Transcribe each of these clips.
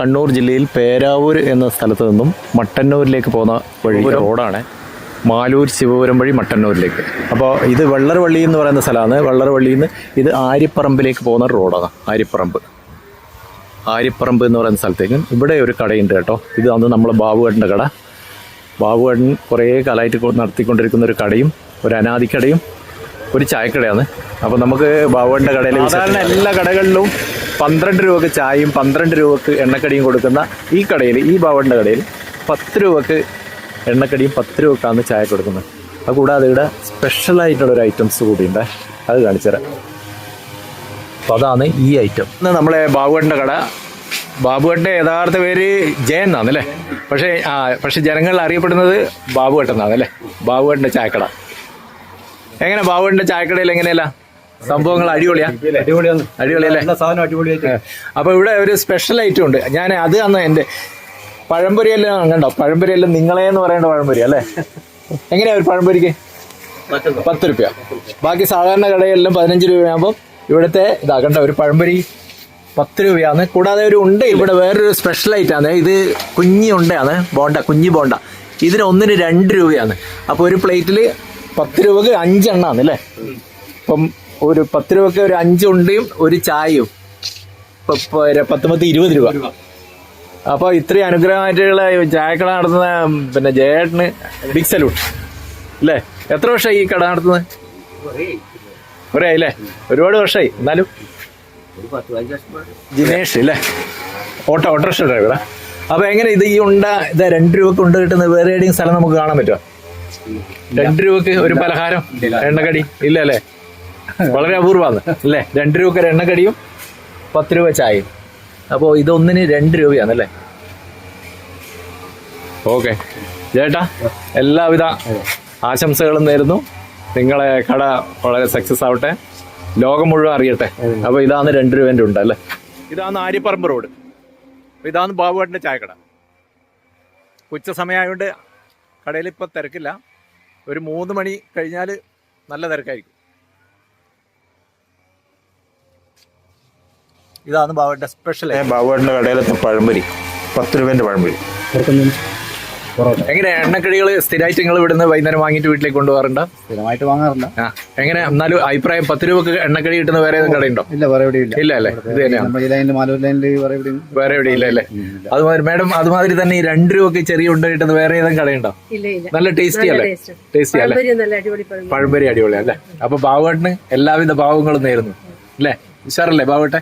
കണ്ണൂർ ജില്ലയിൽ പേരാവൂർ എന്ന സ്ഥലത്ത് നിന്നും മട്ടന്നൂരിലേക്ക് പോകുന്ന വഴി റോഡാണ്. മാലൂർ ശിവപുരം വഴി മട്ടന്നൂരിലേക്ക്. അപ്പോൾ ഇത് വെള്ളർവള്ളി എന്ന് പറയുന്ന സ്ഥലമാണ്. വെള്ളർവള്ളിയിൽ നിന്ന് ഇത് ആര്യപ്പറമ്പിലേക്ക് പോകുന്ന റോഡാണ്. ആര്യപ്പറമ്പ്. ആര്യപ്പറമ്പ് എന്ന് പറയുന്ന സ്ഥലത്തേക്കും ഇവിടെ ഒരു കടയുണ്ട് കേട്ടോ. ഇത് അന്ന് നമ്മൾ ബാബുവേട്ടന്റെ കട. ബാബുവേട്ടൻ കുറേ കാലമായിട്ട് നടത്തിക്കൊണ്ടിരിക്കുന്ന ഒരു കടയും ഒരു അനാദിക്കടയും ഒരു ചായക്കടയാണ്. അപ്പോൾ നമുക്ക് ബാബുവേട്ടന്റെ കടയിൽ എല്ലാ കടകളിലും പന്ത്രണ്ട് രൂപക്ക് ചായയും പന്ത്രണ്ട് രൂപക്ക് എണ്ണക്കടിയും കൊടുക്കുന്ന ഈ കടയിൽ ഈ ഭവന്റെ കടയിൽ പത്ത് രൂപക്ക് എണ്ണക്കടിയും പത്ത് രൂപക്കാണ് ചായ കൊടുക്കുന്നത്. അത് കൂടാതെ ഇവിടെ സ്പെഷ്യലായിട്ടുള്ള ഒരു ഐറ്റംസ് കൂടിയുണ്ട്. അത് കാണിച്ചു തരാം. അതാണ് ഈ ഐറ്റം ഇന്ന് നമ്മളെ ബാബുവേട്ടന്റെ കട. ബാബുവേട്ടന്റെ യഥാർത്ഥ പേര് ജയൻ എന്നാണ് അല്ലേ പക്ഷേ ആ പക്ഷെ ജനങ്ങളിൽ അറിയപ്പെടുന്നത് ബാബുവേട്ടൻ എന്നാണ് അല്ലേ ബാബുവേട്ടന്റെ ചായക്കട. എങ്ങനെ ബാബുവേട്ടന്റെ ചായക്കടയിൽ എങ്ങനെയല്ല? സംഭവങ്ങൾ അടിപൊളിയാ. അടിപൊളിയാണ് അടിപൊളിയല്ലേ? സാധനം അടിപൊളിയായിട്ട്. അപ്പോൾ ഇവിടെ ഒരു സ്പെഷ്യൽ ഐറ്റം ഉണ്ട്. ഞാൻ അത് അന്ന് പഴംപൊരി പഴംപൊരിയെല്ലാം കണ്ടോ? പഴംപൊരിയെല്ലാം നിങ്ങളെ എന്ന് പറയേണ്ട പഴംപൊരി അല്ലേ? എങ്ങനെയാ ഒരു പഴംപൊരിക്ക്? പത്ത് രൂപ ബാക്കി സാധാരണ കടകളിലും പതിനഞ്ച് രൂപയാകുമ്പോൾ ഇവിടുത്തെ ഇതാ കണ്ട? ഒരു പഴംപൊരി പത്ത് രൂപയാണ് കൂടാതെ ഒരു ഉണ്ട ഇവിടെ വേറൊരു സ്പെഷ്യൽ ഐറ്റം ആണ്. ഇത് കുഞ്ഞി ഉണ്ടയാണ്. ബോണ്ട കുഞ്ഞി ബോണ്ട. ഇതിന് ഒന്നിന് രണ്ട് രൂപയാണ്. അപ്പോൾ ഒരു പ്ലേറ്റിൽ പത്ത് രൂപക്ക് അഞ്ചെണ്ണാണ് അല്ലേ? അപ്പം ഒരു പത്ത് രൂപക്ക് ഒരു അഞ്ച് ഉണ്ടയും ഒരു ചായയും. പത്ത് പത്ത് ഇരുപത് രൂപ. അപ്പോൾ ഇത്രയും അനുഗ്രഹമായിട്ടുള്ള ചായക്കട നടത്തുന്ന പിന്നെ ജയേട്ടന് ബിഗ് സലൂട്ട് അല്ലേ? എത്ര വർഷമായി ഈ കട നടത്തുന്നത്? കുറേ അല്ലേ ഒരുപാട് വർഷമായി. എന്നാലും ജിനേഷ് അല്ലേ ഓട്ടോ ഓട്ടോറിക്ഷ ഡ്രൈവറാ അപ്പൊ എങ്ങനെ ഇത് ഈ ഉണ്ട ഇത് രണ്ട് രൂപക്ക് ഉണ്ട് കിട്ടുന്ന വേറെ ഏതെങ്കിലും സ്ഥലം നമുക്ക് കാണാൻ പറ്റുമോ രണ്ട് രൂപക്ക് ഒരു പലഹാരം എണ്ണക്കടി ഇല്ല അല്ലേ? വളരെ അപൂർവമാണ് അല്ലേ? രണ്ട് രൂപക്ക് എണ്ണക്കടിയും പത്ത് രൂപ ചായയും. അപ്പോൾ ഇതൊന്നിന് രണ്ട് രൂപയാണല്ലേ ഓക്കെ. ചേട്ടാ എല്ലാവിധ ആശംസകളും നേരുന്നു. നിങ്ങളെ കട വളരെ സക്സസ് ആവട്ടെ. ലോകം മുഴുവൻ അറിയട്ടെ. അപ്പോൾ ഇതാണ് രണ്ട് രൂപേന്റെ ഉണ്ട് അല്ലേ? ഇതാണ് ആര്യപ്പറമ്പ് റോഡ്. ഇതാണ് ബാബുവേട്ടന്റെ ചായക്കട. ഉച്ച സമയമായതുകൊണ്ട് കടയിൽ ഇപ്പോൾ തിരക്കില്ല. ഒരു മൂന്ന് മണി കഴിഞ്ഞാൽ നല്ല തിരക്കായിരിക്കും. ഇതാണ് ബാബുവേട്ടന്റെ സ്പെഷ്യൽ ബാബുവേട്ടന്റെ കടയിലത്തെ പഴംപൊരി. പത്ത് രൂപേന്റെ പഴംപൊരി. എങ്ങനെ എണ്ണക്കടികൾ സ്ഥിരമായിട്ട് നിങ്ങൾ ഇവിടുന്ന് വൈകുന്നേരം വാങ്ങിയിട്ട് വീട്ടിലേക്ക് കൊണ്ടുപോകാറുണ്ടോ? സ്ഥിരമായിട്ട് വാങ്ങാറില്ല. എങ്ങനെ? എന്നാലും അഭിപ്രായം പത്ത് രൂപക്ക് എണ്ണക്കടി കിട്ടുന്ന വേറെ ഏതും കടയുണ്ടോ? ഇല്ല വേറെ എവിടെയും ഇല്ല. ഇല്ല അല്ലേ? ഇത് തന്നെയാണ് വേറെ എവിടെയും എവിടെ ഇല്ല അല്ലേ? അതുമാതിരി മാഡം അതുമാതിരി തന്നെ ഈ രണ്ട് രൂപക്ക് ചെറിയ ഉണ്ട കിട്ടുന്ന വേറെ ഏതും കടയുണ്ടോ? ഇല്ല ഇല്ല. നല്ല ടേസ്റ്റി അല്ലേ. ടേസ്റ്റി അല്ലേ? പഴംപൊരി നല്ല അടിപൊളി അല്ലേ? അപ്പൊ ബാവുവേട്ടന് എല്ലാവിധ ഭാവങ്ങളും നേരുന്നു. അല്ലേ? ഉഷാറല്ലേ? അതെ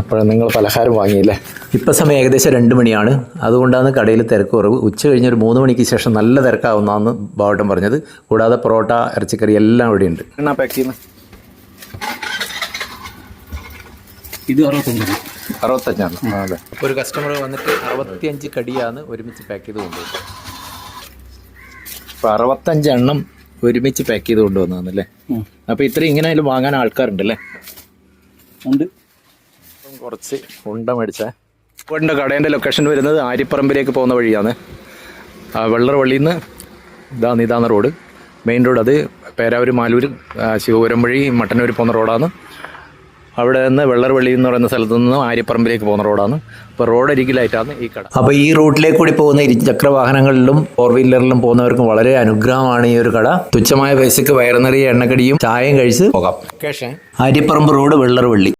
അപ്പോൾ നിങ്ങൾ പലഹാരം വാങ്ങിയില്ലേ? ഇപ്പം സമയം ഏകദേശം രണ്ട് മണിയാണ്. അതുകൊണ്ടാണ് കടയിൽ തിരക്ക് കുറവ്. ഉച്ച കഴിഞ്ഞ് ഒരു മൂന്ന് മണിക്ക് ശേഷം നല്ല തിരക്കാവുന്നതെന്ന് ബാവട്ടം പറഞ്ഞത്. കൂടാതെ പൊറോട്ട ഇറച്ചിക്കറി എല്ലാം ഇവിടെ ഉണ്ട്. എന്നാ പാക്ക് ചെയ്യുന്നത് ഇത് അറുപത്തൊമ്പത് അറുപത്തഞ്ചാണ്. അതെ. ഒരു കസ്റ്റമർ വന്നിട്ട് അറുപത്തിയഞ്ച് കടിയാണ് ഒരുമിച്ച് പാക്ക് ചെയ്ത് കൊണ്ടുപോകുന്നത് അപ്പോൾ അറുപത്തഞ്ച് എണ്ണം ഒരുമിച്ച് പാക്ക് ചെയ്ത് കൊണ്ടുവന്നതാണല്ലേ? അപ്പൊ ഇത്രയും ഇങ്ങനെ അതിൽ വാങ്ങാൻ ആൾക്കാരുണ്ടല്ലേ? ഉണ്ട്. കുറച്ച് ഉണ്ട മേടിച്ച. ഉണ്ട കടേന്റെ ലൊക്കേഷൻ വരുന്നത് ആര്യപ്പറമ്പിലേക്ക് പോകുന്ന വഴിയാണ്. ആ വെള്ളറവള്ളിയിൽ നിന്ന് ഇതാ നീതാന്ന റോഡ് മെയിൻ റോഡ് അത് പേരാവൂർ മാലൂർ ശിവപുരം വഴി മട്ടന്നൂർ പോകുന്ന റോഡാണ് അവിടെ നിന്ന് വെള്ളർവള്ളി എന്ന് പറയുന്ന സ്ഥലത്ത് നിന്നും ആര്യപ്പറമ്പിലേക്ക് പോകുന്ന റോഡാണ്. അപ്പോൾ റോഡ് അരികിലായിട്ടാണ് ഈ കട. അപ്പോൾ ഈ റൂട്ടിലേക്ക് കൂടി പോകുന്ന ഇരുചക്ര വാഹനങ്ങളിലും ഫോർ വീലറിലും പോകുന്നവർക്കും വളരെ അനുഗ്രഹമാണ് ഈ ഒരു കട. തുച്ഛമായ പൈസക്ക് നിറയെ എണ്ണക്കടിയും ചായയും കഴിച്ച് പോകാം. ആര്യപ്പറമ്പ് റോഡ് വെള്ളർവള്ളി.